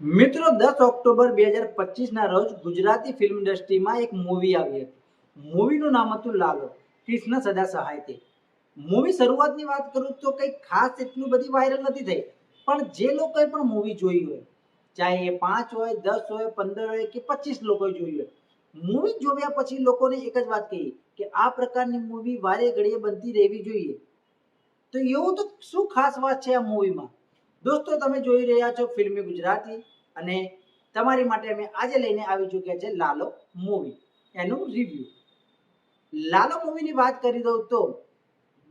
મિત્રો, દસ ઓક્ટોબર બે હજાર પચીસના રોજ ગુજરાતી ફિલ્મ ઇન્ડસ્ટ્રીમાં એક મૂવી આવી હતી. મૂવીનું નામ હતું લાલો. કૃષ્ણ સદા સહાયતે. મૂવી શરૂઆતની વાત કરું તો કંઈ ખાસ એટલું બધી વાયરલ નથી થઈ. પણ જે લોકોએ પણ મૂવી જોઈ હોય, ચાહે એ પાંચ હોય, દસ હોય, પંદર હોય કે પચીસ લોકોએ જોઈ હોય મૂવી જોયા પછી લોકોને એક જ વાત કહી કે આ પ્રકારની મૂવી વારે ઘડીએ બનતી રહેવી જોઈએ. તો એવું તો શું ખાસ વાત છે આ મૂવીમાં દોસ્તો, તમે જોઈ રહ્યા છો ફિલ્મી ગુજરાતી અને તમારી માટે અમે આજે લઈને આવી ચૂક્યા છે લાલો મૂવી એનું રિવ્યુ લાલો મૂવીની વાત કરી દઉં તો,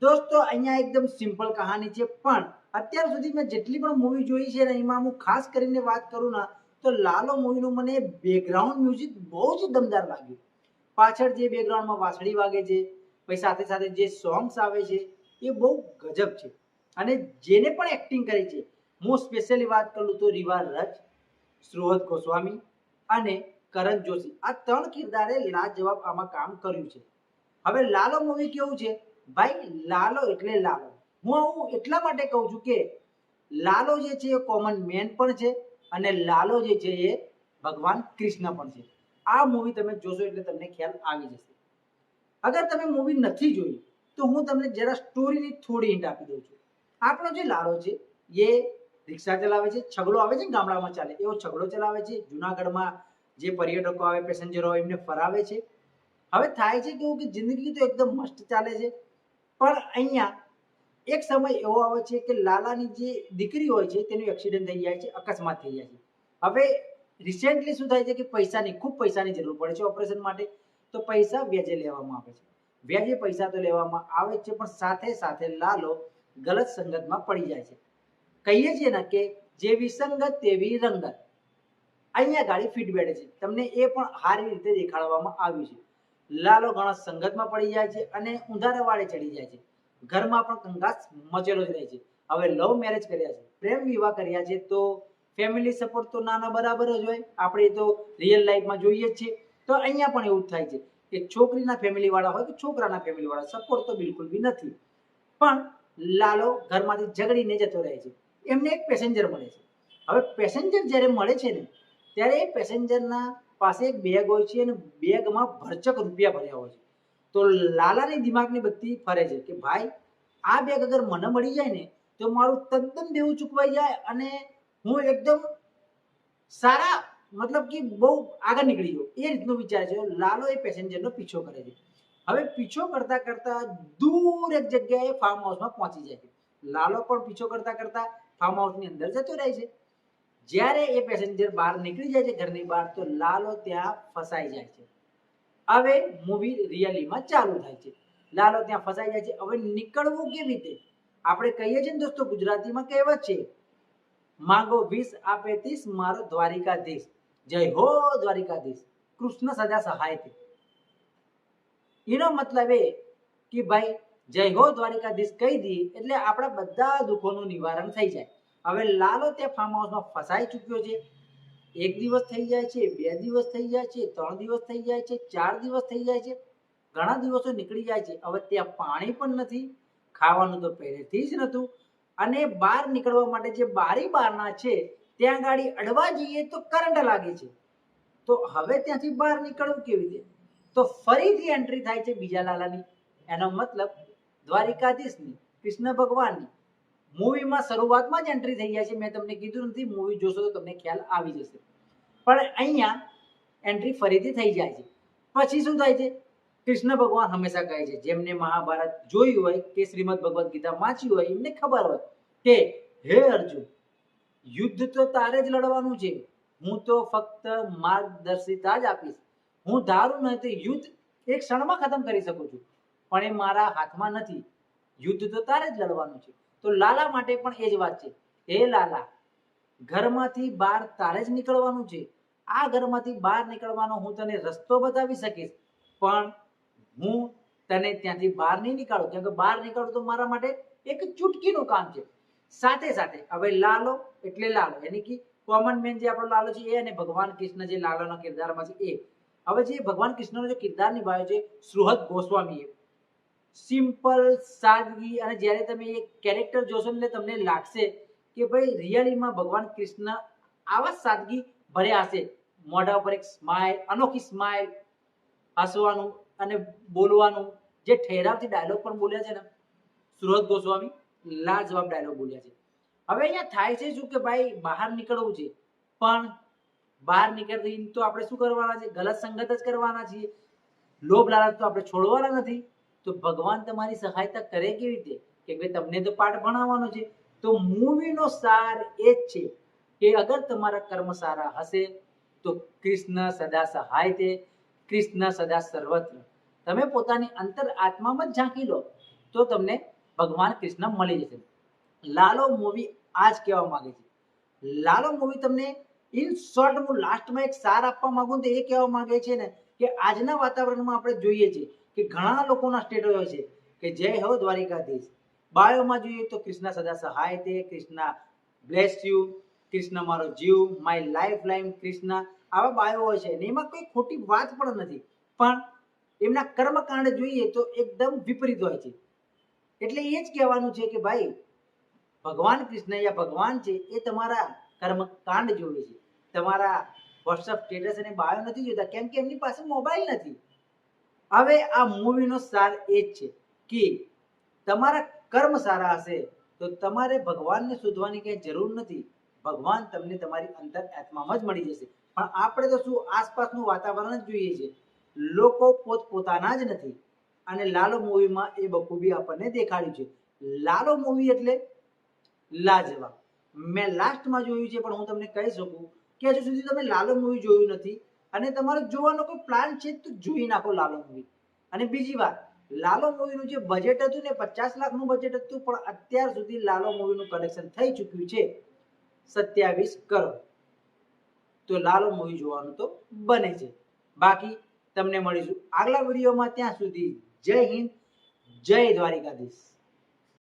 દોસ્તો, અહીંયા એકદમ સિમ્પલ કહાની છે, પણ અત્યાર સુધી મેં જેટલી પણ મૂવી જોઈ છે એમાં હું ખાસ કરીને વાત કરું ના, તો લાલો મૂવીનું મને બેકગ્રાઉન્ડ મ્યુઝિક બહુ જ દમદાર લાગ્યું. પાછળ જે બેકગ્રાઉન્ડમાં વાંસળી વાગે છે, પછી સાથે સાથે જે સોંગ્સ આવે છે, એ બહુ ગજબ છે. અને જેને પણ એક્ટિંગ કરી છે હું સ્પેશિયલી વાત કરું તો રીવા રચ સુહદ ગોસ્વામી અને કરણ જોશી. આ ત્રણ કિરદારે લાજવાબ આમાં કામ કર્યું છે. હવે લાલો મૂવી કેવું છે? ભાઈ, લાલો એટલે લાલો. હું આવું એટલા માટે કહું છું કે લાલો જે છે એ કોમન મેન પણ છે અને લાલો જે છે એ ભગવાન કૃષ્ણ પણ છે. આ મૂવી તમે જોશો એટલે તમને ખ્યાલ આવી જશે. અગર તમે મૂવી નથી જોઈ, તો હું તમને જરા સ્ટોરીની થોડી હિન્ટ આપી દઉં છું. આપણો જે લાલો છે, એ રિક્ષા ચલાવે છે, છગડો આવે છે ને ગામડામાં ચાલે. એવો છગડો ચલાવે છે, જુનાગઢમાં જે પર્યટકો આવે, પેસેન્જરો આવે, એમને ફરાવે છે. હવે થાય છે કેવું કે જિંદગી તો એકદમ મસ્ત ચાલે છે. પણ અહીંયા એક સમય એવો આવે છે કે લાલાની જે દીકરી હોય છે, તેનું એક્સિડન્ટ થઈ જાય છે, અકસ્માત થઈ જાય છે. હવે રિસેન્ટલી શું થાય છે કે પૈસાની, ખૂબ પૈસાની જરૂર પડે છે ઓપરેશન માટે. તો પૈસા વ્યાજે લેવામાં આવે છે. વ્યાજે પૈસા તો લેવામાં આવે છે, પણ સાથે સાથે લાલો ગલત સંગતમાં પડી જાય છે. કહીએ છીએ ને કે જે વિસંગત તેવી રંગત. અહીંયા ગાડી ફિટ બેઠે છે. તમને એ પણ સારી રીતે દેખાડવામાં આવ્યું છે. લાલો ઘણા સંગતમાં પડી જાય છે અને ઉંધારા વાળે ચડી જાય છે. ઘરમાં પણ કંગાસ મચેલો જ રહે છે. હવે લવ મેરેજ કર્યા છે. પ્રેમ વિવાહ કર્યા છે તો ફેમિલી સપોર્ટ તો નાના બરાબર જ હોય. આપણે તો રિયલ લાઈફમાં જોઈએ જ છે તો અહીંયા પણ એવું થાય છે કે છોકરીના ફેમિલી વાળા હોય કે છોકરાના ફેમિલી વાળા સપોર્ટ તો બિલકુલ બી નથી. પણ લાલો ઘરમાંથી ઝઘડીને જતો રહે છે. એમને એક પેસેન્જર મળે છે. હવે પેસેન્જર જ્યારે મળે છે ને, ત્યારે એ પેસેન્જરના પાસે એક બેગ હોય છે અને બેગમાં ભરચક રૂપિયા ભર્યા હોય છે. તો લાલાની દિમાગની બત્તી ફરે છે કે ભાઈ, આ બેગ અગર મને મળી જાય ને, તો મારું તદ્દન દેવું ચૂકવાઈ જાય અને હું એકદમ સારા, મતલબ કે બહુ આગળ નીકળી ગયો. એ રીતનો વિચાર છે. લાલો એ પેસેન્જરનો પીછો કરે છે. હવે પીછો કરતા કરતા દૂર એક જગ્યાએ ફાર્મ હાઉસમાં પહોંચી જાય છે. લાલો પણ પીછો કરતા કરતા ફાર્મ હાઉસની અંદર જતો રહે છે. જ્યારે એ પેસેન્જર બહાર નીકળી જાય છે, ઘરની બહાર, તો લાલો ત્યાં ફસાઈ જાય છે. હવે મૂવી રિયલીમાં ચાલુ થાય છે. લાલો ત્યાં ફસાઈ જાય છે. હવે નીકળવું કેવી રીતે? આપણે કહીએ છીએ ને દોસ્તો, ગુજરાતીમાં કહેવત છે, માંગો વીસ આપે ત્રીસ મારો દ્વારિકાધીશ. જય હો દ્વારિકાધીશ. કૃષ્ણ સદા સહાય એનો મતલબ એ કે ભાઈ જય હો દ્વારિકાધીશ કહી દઈએ એટલે આપણા બધા દુઃખોનું નિવારણ થઈ જાય. હવે લાલો તે ફાર્મ હાઉસમાં ફસાઈ ચૂક્યો છે. એક દિવસ થઈ જાય છે, બે દિવસ થઈ જાય છે, ત્રણ દિવસ થઈ જાય છે, ચાર દિવસ થઈ જાય છે. ઘણા દિવસો નીકળી જાય છે. હવે ત્યાં પાણી પણ નથી, ખાવાનું તો પહેલેથી જ નહોતું. અને બહાર નીકળવા માટે જે બારી બારના છે, ત્યાં ગાડી અડવા જઈએ તો કરંટ લાગે છે. તો હવે ત્યાંથી બહાર નીકળવું કેવી રીતે? તો ફરીથી એન્ટ્રી થાય છે બીજા લાલાની. એનો મતલબ દ્વારિકાધીશની, કૃષ્ણ ભગવાનની. મૂવીમાં શરૂઆતમાં જ એન્ટ્રી થઈ જાય છે. મેં તમને કીધું નથી મૂવી જોશો તો તમને ખ્યાલ આવી જશે. પણ અહીંયા એન્ટ્રી ફરીથી થઈ જાય છે. પછી શું થાય છે? કૃષ્ણ ભગવાન હંમેશા કહે છે, જેમને મહાભારત જોયું હોય કે શ્રીમદ ભગવદ્ ગીતા વાંચી હોય, એમને ખબર હોય કે, હે અર્જુન, યુદ્ધ તો તારે જ લડવાનું છે. હું તો ફક્ત માર્ગદર્શિતા જ આપીશ. હું ધારું નહીં તો યુદ્ધ એક ક્ષણમાં ખતમ કરી શકું છું. પણ એ મારા હાથમાં નથી. યુદ્ધ તો તારે જ લડવાનું છે. તો લાલા માટે પણ એ જ વાત છે. હે લાલા, ઘરમાંથી બહાર તારે જ નીકળવાનું છે. આ ઘરમાંથી બહાર નીકળવાનો હું તને રસ્તો બતાવી શકીશ, પણ હું તને ત્યાંથી બહાર નહીં નીકાળું. કેમ કે બહાર નીકળું તો મારા માટે એક ચૂટકીનું કામ છે. સાથે સાથે, હવે લાલો એટલે લાલો. એટલે કે કોમન મેન જે આપણો લાલો છે, એ અને ભગવાન કૃષ્ણ જે લાલાના કિરદારમાં છે, એ. હવે જે ભગવાન કૃષ્ણનો જે કિરદાર નિભાવ્યો છે, સુહદ ગોસ્વામીએ. સિમ્પલ, સાદગી અને જ્યારે તમે એ કેરેક્ટર જોશો એટલે તમને લાગશે કે ભાઈ રિયલીમાં ભગવાન કૃષ્ણ આવા સાદગી ભર્યા હશે. મોઢા ઉપર એક સ્માઇલ અનોખી સ્માઇલ હસવાનું અને બોલવાનું. જે ઠેરાવથી ડાયલોગ પણ બોલ્યા છે ને, સુરત ગોસ્વામી લાજવાબ ડાયલોગ બોલ્યા છે. હવે અહીંયા થાય છે શું કે ભાઈ બહાર નીકળવું છે. પણ બહાર નીકળતી તો આપણે શું કરવાના છે? ગલત સંગત જ કરવાના છીએ. લોભ લાલચ તો આપણે છોડવાના નથી. તો ભગવાન તમારી સહાયતા કરે કેવી રીતે? કે ભાઈ તમને તો પાઠ ભણાવવાનો છે. તો મૂવીનો સાર એ જ છે કે અગર તમારા કર્મ સારા હશે, તો કૃષ્ણ સદા સહાય તે, કૃષ્ણ સદા સર્વત્ર. તમે પોતાની અંતર આત્મામાં જ ઝાંકી લો, તો તમને ભગવાન કૃષ્ણ મળી જશે. લાલો મૂવી આ જ કહેવા માંગે છે. લાલો મૂવી તમને ઇન શોર્ટ હું લાસ્ટમાં એક સાર આપવા માંગુ તો એ કહેવા માંગે છે ને કે આજના વાતાવરણમાં આપણે જોઈએ છીએ કે ઘણા લોકોના સ્ટેટસ હોય છે કે જય હો દ્વારિકાધીશ. બાયોમાં જોઈએ તો કૃષ્ણ સદા સહાય તે, કૃષ્ણ બ્લેસ યુ કૃષ્ણ મારો જીવ માય લાઈફ લાઈન કૃષ્ણ. આવા બાયો હોય છે. એમાં કોઈ ખોટી વાત પણ નથી. પણ એમના કર્મકાંડ જોઈએ તો એકદમ વિપરીત હોય છે. એટલે એ જ કહેવાનું છે કે ભાઈ, ભગવાન કૃષ્ણ યા ભગવાન છે એ તમારા કર્મકાંડ જોવે છે. તમારા વોટ્સઅપ સ્ટેટસ અને બાયો નથી જોતા. કેમ કે એમની પાસે મોબાઈલ નથી. હવે આ મૂવીનો સાર એ જ છે કે તમારા કર્મ સારા હશે તો તમારે ભગવાનને શોધવાની કંઈ જરૂર નથી. ભગવાન તમને તમારી અંતર આત્મામાં જ મળી જશે. પણ આપણે તો શું આસપાસનું વાતાવરણ જ જોઈએ છે. લોકો પોત પોતાના જ નથી. અને લાલો મૂવીમાં એ બખૂબી આપણને દેખાડ્યું છે. લાલો મૂવી એટલે લાજવાબ. મેં લાસ્ટમાં જોયું છે પણ હું તમને કહી શકું કે હજુ સુધી તમે લાલો મૂવી જોયું નથી. અને તમારો જોવાનો કોઈ પ્લાન છે તો જોઈ નાખો લાલો મૂવી અને બીજી વાત, લાલો મૂવીનું જે બજેટ હતું ને, પચાસ લાખનું બજેટ હતું, પણ અત્યાર સુધી લાલો મૂવીનું કલેક્શન થઈ ચૂક્યું છે. સત્યાવીસ કરોડ. તો લાલો મૂવી જોવાનું તો બને છે. બાકી તમને મળીશું આગલા વિડીયોમાં ત્યાં સુધી જય હિન્દ, જય દ્વારિકાધીશ.